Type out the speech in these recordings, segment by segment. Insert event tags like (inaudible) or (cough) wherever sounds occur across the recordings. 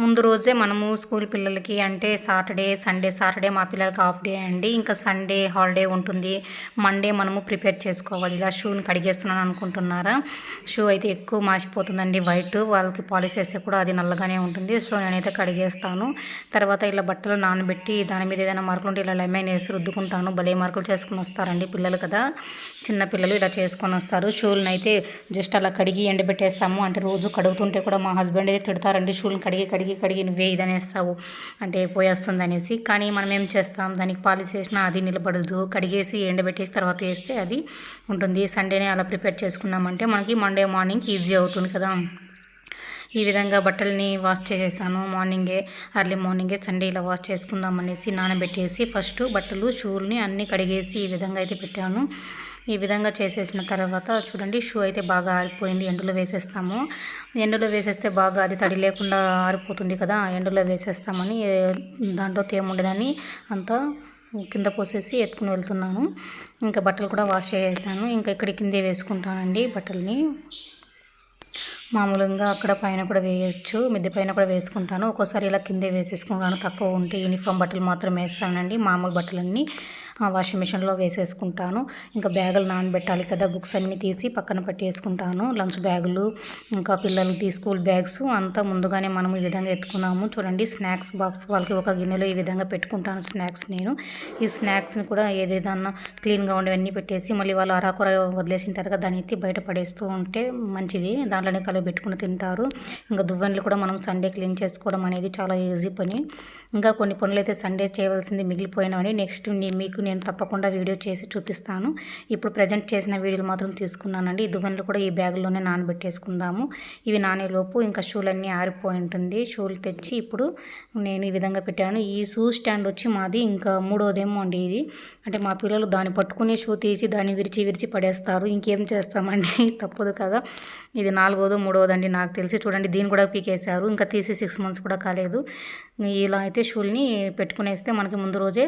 ముందు రోజే మనము స్కూల్ పిల్లలకి అంటే సాటర్డే సండే సాటర్డే మా పిల్లలకి హాఫ్ డే అండి. ఇంకా సండే హాలిడే ఉంటుంది. మండే మనము ప్రిపేర్ చేసుకోవాలి. ఇలా షూని కడిగేస్తున్నాను అనుకుంటున్నారా? షూ అయితే ఎక్కువ మాసిపోతుందండి. వైట్ వాళ్ళకి పాలిష్ చేస్తే కూడా అది నల్లగానే ఉంటుంది. సో నేనైతే కడిగేస్తాను. తర్వాత ఇలా బట్టలు నానబెట్టి దాని మీద ఏదైనా మార్కులు ఉంటే ఇలా లెమైన్ వేసి రుద్దుకుంటాను. భలే మార్కులు చేసుకుని వస్తారండి పిల్లలు కదా. చిన్న పిల్లలు ఇలా చేసుకొని వస్తారు. షూలను అయితే జస్ట్ అలా కడిగి ఎండబెట్టేస్తాము. అంటే రోజు కడుగుతుంటే కూడా మా హస్బెండ్ అయితే తిడతారండి. షూలను కడిగి కడిగి కడిగి నువ్వే ఇదనేస్తావు అంటే పోయేస్తుంది అనేసి కానీ మనం ఏం చేస్తాం? దానికి పాలిష్ చేసినా అది నిలబడదు. కడిగేసి ఎండబెట్టేసి తర్వాత వేస్తే అది ఉంటుంది. సండేనే అలా ప్రిపేర్ చేసుకున్నామంటే మనకి మండే మార్నింగ్ ఈజీ అవుతుంది కదా. ఈ విధంగా బట్టల్ని వాష్ చేసేసాను. మార్నింగే అర్లీ మార్నింగే సండే ఇలా వాష్ చేసుకుందాం అనేసి నానబెట్టేసి ఫస్ట్ బట్టలు షూల్ని అన్నీ కడిగేసి ఈ విధంగా అయితే పెట్టాను. ఈ విధంగా చేసేసిన తర్వాత చూడండి షూ అయితే బాగా ఆరిపోయింది. ఎండలో వేసేస్తాము. ఎండలో వేసేస్తే బాగా అది తడి లేకుండా ఆరిపోతుంది కదా ఎండలో వేసేస్తామని దాంట్లో తేముండదని అంతా కింద పోసేసి ఎత్తుకుని వెళ్తున్నాను. ఇంకా బట్టలు కూడా వాష్ చేసేసాను. ఇంకా ఇక్కడ కిందే వేసుకుంటానండి బట్టల్ని. మామూలుగా అక్కడ పైన కూడా వేయచ్చు మిద్దె పైన కూడా వేసుకుంటాను. ఒక్కోసారి ఇలా కిందే వేసేసుకుంటాను. తక్కువ ఉంటే యూనిఫామ్ బట్టలు మాత్రం వేస్తానండి. మామూలు బట్టలన్నీ వాషింగ్ మిషన్లో వేసేసుకుంటాను. ఇంకా బ్యాగులు నానబెట్టాలి కదా బుక్స్ అన్నీ తీసి పక్కన పెట్టేసుకుంటాను. లంచ్ బ్యాగులు ఇంకా పిల్లలకి స్కూల్ బ్యాగ్స్ అంతా ముందుగానే మనం ఈ విధంగా ఎత్తుకున్నాము. చూడండి స్నాక్స్ బాక్స్ వాళ్ళకి ఒక గిన్నెలో ఈ విధంగా పెట్టుకుంటాను స్నాక్స్ నేను. ఈ స్నాక్స్ని కూడా ఏదేదన్నా క్లీన్గా ఉండేవన్నీ పెట్టేసి మళ్ళీ వాళ్ళు అరాకొర వదిలేసిన తర్వాత దాన్ని ఎత్తి బయట పడేస్తూ ఉంటే మంచిది. దాని దాంట్లోనే కలిగి పెట్టుకుని తింటారు. ఇంకా దువ్వెనలు కూడా మనం సండే క్లీన్ చేసుకోవడం అనేది చాలా ఈజీ పని. ఇంకా కొన్ని పనులు అయితే సండే చేయవలసింది మిగిలిపోయినవని నెక్స్ట్ మీకు నేను తప్పకుండా వీడియో చేసి చూపిస్తాను. ఇప్పుడు ప్రజెంట్ చేసిన వీడియోలు మాత్రం తీసుకున్నానండి. ఈ దువ్వెనలు కూడా ఈ బ్యాగులోనే నానబెట్టేసుకుందాము. ఇవి నానేలోపు ఇంకా షూలన్నీ ఆరిపోయి ఉంటుంది. షూలు తెచ్చి ఇప్పుడు నేను ఈ విధంగా పెట్టాను. ఈ షూ స్టాండ్ వచ్చి మాది ఇంకా మూడోదేమో అండి ఇది. అంటే మా పిల్లలు దాన్ని పట్టుకుని షూ తీసి దాన్ని విరిచి విరిచి పడేస్తారు. ఇంకేం చేస్తామండి? (laughs) తప్పదు కదా. ఇది నాలుగోదో మూడోదో అండి నాకు తెలిసి. చూడండి దీన్ని కూడా పీకేశారు. ఇంకా తీసి సిక్స్ మంత్స్ కూడా కాలేదు. ఇలా అయితే షూల్ని పెట్టుకునేస్తే మనకి ముందు రోజే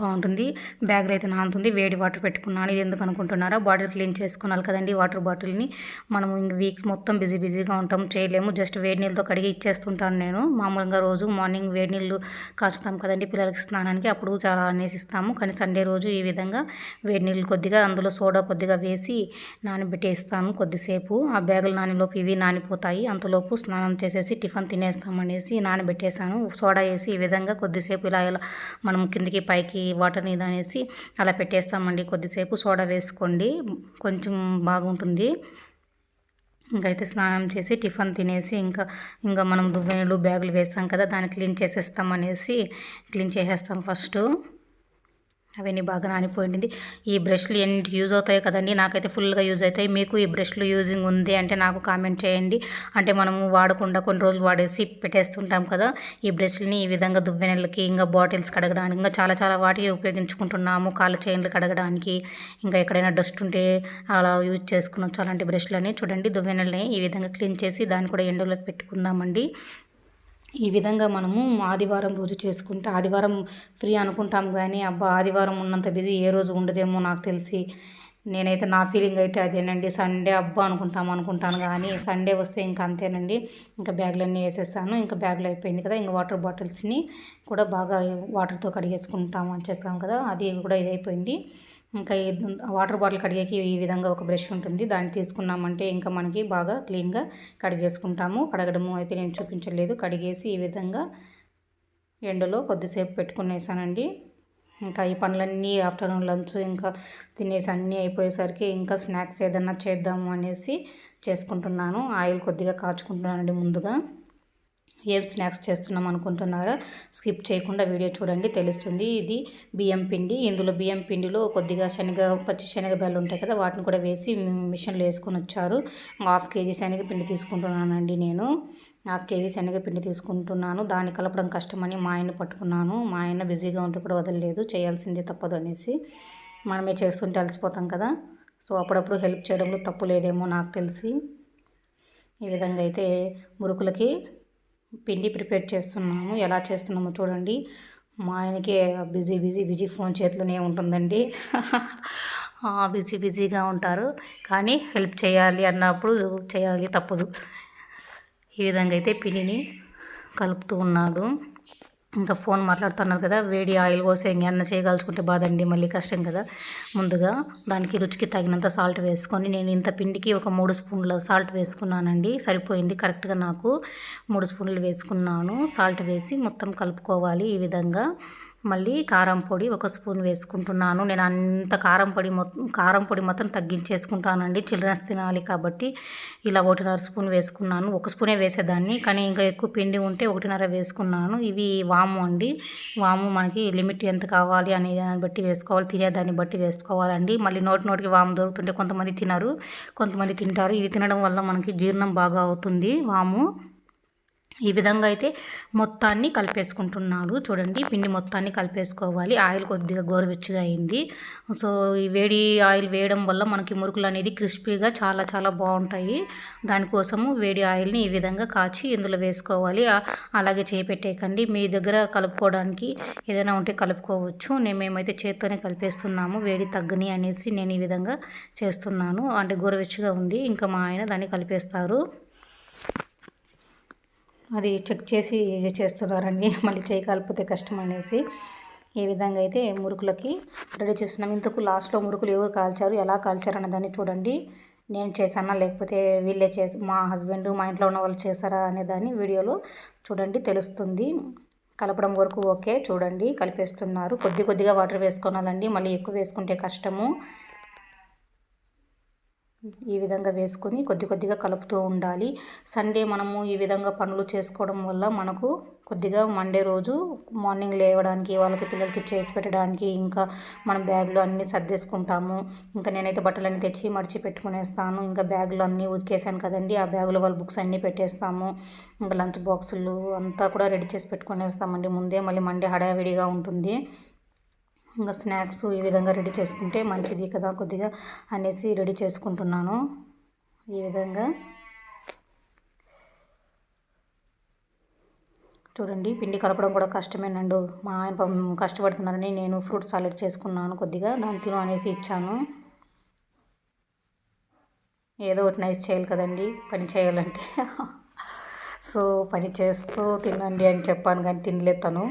బాగుంటుంది. బ్యాగ్లో అయితే నానుతుంది. వేడి వాటర్ పెట్టుకున్నాను. ఇది ఎందుకు అనుకుంటున్నారా? బాటిల్ క్లీన్ చేసుకోవాలి కదండి వాటర్ బాటిల్ని. మనము ఇంక వీక్ మొత్తం బిజీ బిజీగా ఉంటాం. చేయలేము. జస్ట్ వేడి నీళ్ళతో కడిగి ఇచ్చేస్తుంటాను నేను. మామూలుగా రోజు మార్నింగ్ వేడి నీళ్ళు కాచుతాం కదండి పిల్లలకి స్నానానికి. అప్పుడు అలా అనేసి ఇస్తాము. కానీ సండే రోజు ఈ విధంగా వేడి నీళ్ళు కొద్దిగా అందులో సోడా కొద్దిగా వేసి నానబెట్టేస్తాను కొద్దిసేపు. ఆ బ్యాగులు నానిలోపు ఇవి నానిపోతాయి. అంతలోపు స్నానం చేసేసి టిఫిన్ తినేస్తామనేసి నానబెట్టేసాను సోడా వేసి ఈ విధంగా కొద్దిసేపు ఇలా ఇలా మనం కిందికి పైకి వాటర్ నీద అనేసి అలా పెట్టేస్తామండి. కొద్దిసేపు సోడా వేసుకోండి. కొంచెం బాగుంటుంది. ఇంకైతే స్నానం చేసి టిఫిన్ తినేసి ఇంకా ఇంకా మనం దువ్వెనలు బ్యాగులు వేస్తాం కదా దాన్ని క్లీన్ చేసేస్తాం అనేసి క్లీన్ చేసేస్తాం ఫస్ట్. అవన్నీ బాగా నానిపోయింది. ఈ బ్రష్లు ఎన్ని యూజ్ అవుతాయి కదండి నాకైతే ఫుల్గా యూజ్ అవుతాయి. మీకు ఈ బ్రష్లు యూజింగ్ ఉంది అంటే నాకు కామెంట్ చేయండి. అంటే మనము వాడకుండా కొన్ని రోజులు వాడేసి పెట్టేస్తుంటాం కదా ఈ బ్రష్ని ఈ విధంగా దువ్వెనలకి ఇంకా బాటిల్స్ కడగడానికి ఇంకా చాలా చాలా వాటికి ఉపయోగించుకుంటున్నాము కాళ్ళ చైన్లు కడగడానికి ఇంకా ఎక్కడైనా డస్ట్ ఉంటే అలా యూజ్ చేసుకునొచ్చు అలాంటి బ్రష్లని చూడండి. దువ్వెనల్ని ఈ విధంగా క్లీన్ చేసి దాన్ని కూడా ఎండలోకి పెట్టుకుందామండి. ఈ విధంగా మనము ఆదివారం రోజు చేసుకుంటే ఆదివారం ఫ్రీ అనుకుంటాం కానీ అబ్బా ఆదివారం ఉన్నంత బిజీ ఏ రోజు ఉండదేమో నాకు తెలిసి. నేనైతే నా ఫీలింగ్ అయితే అదేనండి. సండే అబ్బా అనుకుంటాం అనుకుంటాను కానీ సండే వస్తే ఇంకా అంతేనండి. ఇంకా బ్యాగులన్నీ వేసేస్తాను ఇంకా బ్యాగులు అయిపోయింది కదా ఇంకా వాటర్ బాటిల్స్ని కూడా బాగా వాటర్తో కడిగేసుకుంటాం అని చెప్పాం కదా అది కూడా ఇది అయిపోయింది ఇంకా వాటర్ బాటిల్ కడిగేకి ఈ విధంగా ఒక బ్రష్ ఉంటుంది. దాన్ని తీసుకున్నామంటే ఇంకా మనకి బాగా క్లీన్గా కడిగేసుకుంటాము. కడగడము అయితే నేను చూపించలేదు. కడిగేసి ఈ విధంగా ఎండలో కొద్దిసేపు పెట్టుకునేసానండి. ఇంకా ఈ పనులన్నీ ఆఫ్టర్నూన్ లంచ్ ఇంకా తినేసి అన్నీ అయిపోయేసరికి ఇంకా స్నాక్స్ ఏదన్నా చేద్దాము అనేసి చేసుకుంటున్నాను. ఆయిల్ కొద్దిగా కాచుకుంటున్నానండి ముందుగా. ఏం స్నాక్స్ చేస్తున్నాం అనుకుంటున్నారా? స్కిప్ చేయకుండా వీడియో చూడండి తెలుస్తుంది. ఇది బియ్యం పిండి. ఇందులో బియ్యం పిండిలో కొద్దిగా శనగ పచ్చి శనగ బెల్లు ఉంటాయి కదా వాటిని కూడా వేసి మిషన్లో వేసుకొని వచ్చారు. హాఫ్ కేజీ శనగ పిండి తీసుకుంటున్నానండి నేను. హాఫ్ కేజీ శనగపిండి తీసుకుంటున్నాను. దాన్ని కలపడం కష్టమని మా ఆయన పట్టుకున్నాను. మా ఆయన బిజీగా ఉంటే కూడా వదలలేదు. చేయాల్సిందే తప్పదు అనేసి మనమే చేస్తుంటే అలసిపోతాం కదా. సో అప్పుడప్పుడు హెల్ప్ చేయడంలో తప్పు లేదేమో నాకు తెలిసి. ఈ విధంగా అయితే మురుకులకి పిండి ప్రిపేర్ చేస్తున్నాము. ఎలా చేస్తున్నామో చూడండి. మా ఆయనకి బిజీ బిజీ బిజీ ఫోన్ చేతిలోనే ఉంటుందండి. (laughs) బిజీ బిజీగా ఉంటారు. కానీ హెల్ప్ చేయాలి అన్నప్పుడు చేయాలి తప్పదు. ఈ విధంగా అయితే పిండిని కలుపుతూ ఉన్నాడు. ఇంకా ఫోన్ మాట్లాడుతున్నారు కదా వేడి ఆయిల్ పోసి ఇంకేమన్నా చేయగలుచుకుంటే బాధండి మళ్ళీ కష్టం కదా. ముందుగా దానికి రుచికి తగినంత సాల్ట్ వేసుకొని నేను ఇంత పిండికి ఒక మూడు స్పూన్ల సాల్ట్ వేసుకున్నానండి. సరిపోయింది కరెక్ట్గా నాకు మూడు స్పూన్లు వేసుకున్నాను. సాల్ట్ వేసి మొత్తం కలుపుకోవాలి ఈ విధంగా. మళ్ళీ కారం పొడి ఒక స్పూన్ వేసుకుంటున్నాను. నేను అంత కారం పొడి మొత్తం కారం పొడి మొత్తం తగ్గించేసుకుంటానండి. చిల్డ్రన్స్ తినాలి కాబట్టి ఇలా ఒకటిన్నర స్పూన్ వేసుకున్నాను. ఒక స్పూనే వేసేదాన్ని కానీ ఇంకా ఎక్కువ పిండి ఉంటే ఒకటిన్నర వేసుకున్నాను. ఇవి వాము అండి. వాము మనకి లిమిట్ ఎంత కావాలి అనే దాన్ని బట్టి వేసుకోవాలి తినేదాన్ని బట్టి వేసుకోవాలండి. మళ్ళీ నోటి నోటికి వాము దొరుకుతుంటే కొంతమంది తినరు కొంతమంది తింటారు. ఇది తినడం వల్ల మనకి జీర్ణం బాగా అవుతుంది వాము. ఈ విధంగా అయితే మొత్తాన్ని కలిపేసుకుంటున్నాడు. చూడండి పిండి మొత్తాన్ని కలిపేసుకోవాలి. ఆయిల్ కొద్దిగా గోరువెచ్చగా అయింది. సో ఈ వేడి ఆయిల్ వేయడం వల్ల మనకి మురుకులు అనేది క్రిస్పీగా చాలా చాలా బాగుంటాయి. దానికోసము వేడి ఆయిల్ని ఈ విధంగా కాచి ఇందులో వేసుకోవాలి. అలాగే చేపెట్టేయకండి మీ దగ్గర కలుపుకోవడానికి ఏదైనా ఉంటే కలుపుకోవచ్చు. నేను మేమైతే చేత్తోనే కలిపేస్తున్నాము. వేడి తగ్గని అనేసి నేను ఈ విధంగా చేస్తున్నాను. అంటే గోరువెచ్చగా ఉంది. ఇంకా మా ఆయన దాన్ని కలిపేస్తారు. అది చెక్ చేసి చేస్తున్నారండి. మళ్ళీ చేయగలిపితే కష్టం అనేసి ఏ విధంగా అయితే మురుకులకి రెడీ చేస్తున్నాం. ఇంతకు లాస్ట్లో మురుకులు ఎవరు కాల్చారు ఎలా కాల్చారు అన్నదాన్ని చూడండి. నేను చేశానా లేకపోతే వీళ్ళే చేసి మా హస్బెండ్ మా ఇంట్లో ఉన్న వాళ్ళు చేశారా అనే దాన్ని వీడియోలో చూడండి తెలుస్తుంది. కలపడం వరకు ఓకే చూడండి. కలిపేస్తున్నారు. కొద్ది కొద్దిగా వాటర్ వేసుకోనాలండి. మళ్ళీ ఎక్కువ వేసుకుంటే కష్టము. ఈ విధంగా వేసుకొని కొద్ది కొద్దిగా కలుపుతూ ఉండాలి. సండే మనము ఈ విధంగా పనులు చేసుకోవడం వల్ల మనకు కొద్దిగా మండే రోజు మార్నింగ్ లేవడానికి వాళ్ళకి పిల్లలకి చేసి పెట్టడానికి ఇంకా మనం బ్యాగ్లు అన్నీ సర్దేసుకుంటాము. ఇంకా నేనైతే బట్టలన్నీ తెచ్చి మడిచి పెట్టుకునేస్తాను. ఇంకా బ్యాగులు అన్నీ ఉతికేసాను కదండి. ఆ బ్యాగులో వాళ్ళ బుక్స్ అన్నీ పెట్టేస్తాము. ఇంకా లంచ్ బాక్సులు అంతా కూడా రెడీ చేసి పెట్టుకునేస్తామండి. ముందే మళ్ళీ మండే హడావిడిగా ఉంటుంది. ఇంకా స్నాక్స్ ఈ విధంగా రెడీ చేసుకుంటే మంచిది కదా కొద్దిగా అనేసి రెడీ చేసుకుంటున్నాను. ఈ విధంగా చూడండి పిండి కలపడం కూడా కష్టమేనండు మా ఆయన కష్టపడుతున్నారని నేను ఫ్రూట్ సాలెడ్ చేసుకున్నాను కొద్దిగా దాని తిను అనేసి ఇచ్చాను. ఏదో ఒకటి నైస్ చేయాలి కదండి పని చేయాలంటే. (laughs) సో పని చేస్తూ తినండి అని చెప్పాను కానీ తినలేదు తను.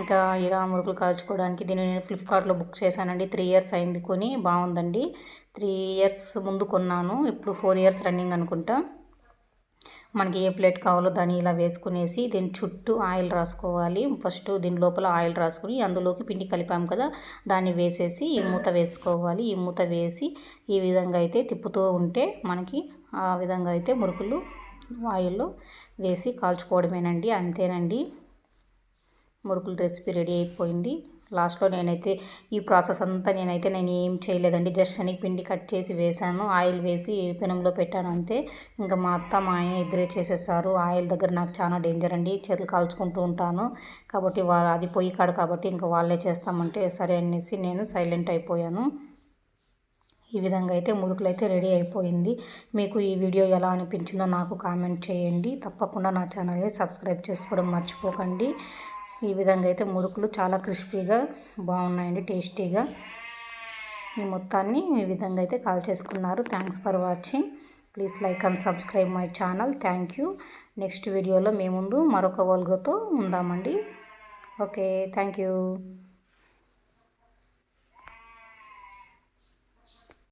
ఇంకా ఇలా మురుకులు కాల్చుకోవడానికి దీన్ని నేను ఫ్లిప్కార్ట్లో బుక్ చేశానండి. త్రీ ఇయర్స్ అయింది కొని బాగుందండి. త్రీ ఇయర్స్ ముందు కొన్నాను. ఇప్పుడు ఫోర్ ఇయర్స్ రన్నింగ్ అనుకుంటా. మనకి ఏ ప్లేట్ కావాలో దాన్ని ఇలా వేసుకునేసి దీని చుట్టూ ఆయిల్ రాసుకోవాలి. ఫస్ట్ దీని లోపల ఆయిల్ రాసుకుని అందులోకి పిండి కలిపాము కదా దాన్ని వేసేసి ఈ మూత వేసుకోవాలి. ఈ మూత వేసి ఈ విధంగా అయితే తిప్పుతూ ఉంటే మనకి ఆ విధంగా అయితే మురుకులు ఆయిల్లో వేసి కాల్చుకోవడమేనండి. అంతేనండి. మురుకులు రెసిపీ రెడీ అయిపోయింది. లాస్ట్లో నేనైతే ఈ ప్రాసెస్ అంతా నేనైతే నేను ఏం చేయలేదండి. జస్ట్ శనగపిండి కట్ చేసి వేసాను. ఆయిల్ వేసి పెనంలో పెట్టాను అంతే. ఇంకా మా అత్త మా ఆయన ఇద్దరే చేసేసారు. ఆయిల్ దగ్గర నాకు చాలా డేంజర్ అండి. చేతులు కాల్చుకుంటూ ఉంటాను. కాబట్టి వాళ్ళ అది పొయ్యి కాడు కాబట్టి ఇంకా వాళ్ళే చేస్తామంటే సరే అనేసి నేను సైలెంట్ అయిపోయాను. ఈ విధంగా అయితే మురుకులు అయితే రెడీ అయిపోయింది. మీకు ఈ వీడియో ఎలా అనిపించిందో నాకు కామెంట్ చేయండి. తప్పకుండా నా ఛానల్ని సబ్స్క్రైబ్ చేసుకోవడం మర్చిపోకండి. ఈ విధంగా అయితే మురుకులు చాలా క్రిస్పీగా బాగున్నాయండి టేస్టీగా. ఈ మొత్తాన్ని ఈ విధంగా అయితే కాల్ చేసుకున్నారు thanks for watching please like and subscribe my channel thank you next వీడియోలో మేము మరొక వల్గతో ఉందామండి. Okay thank you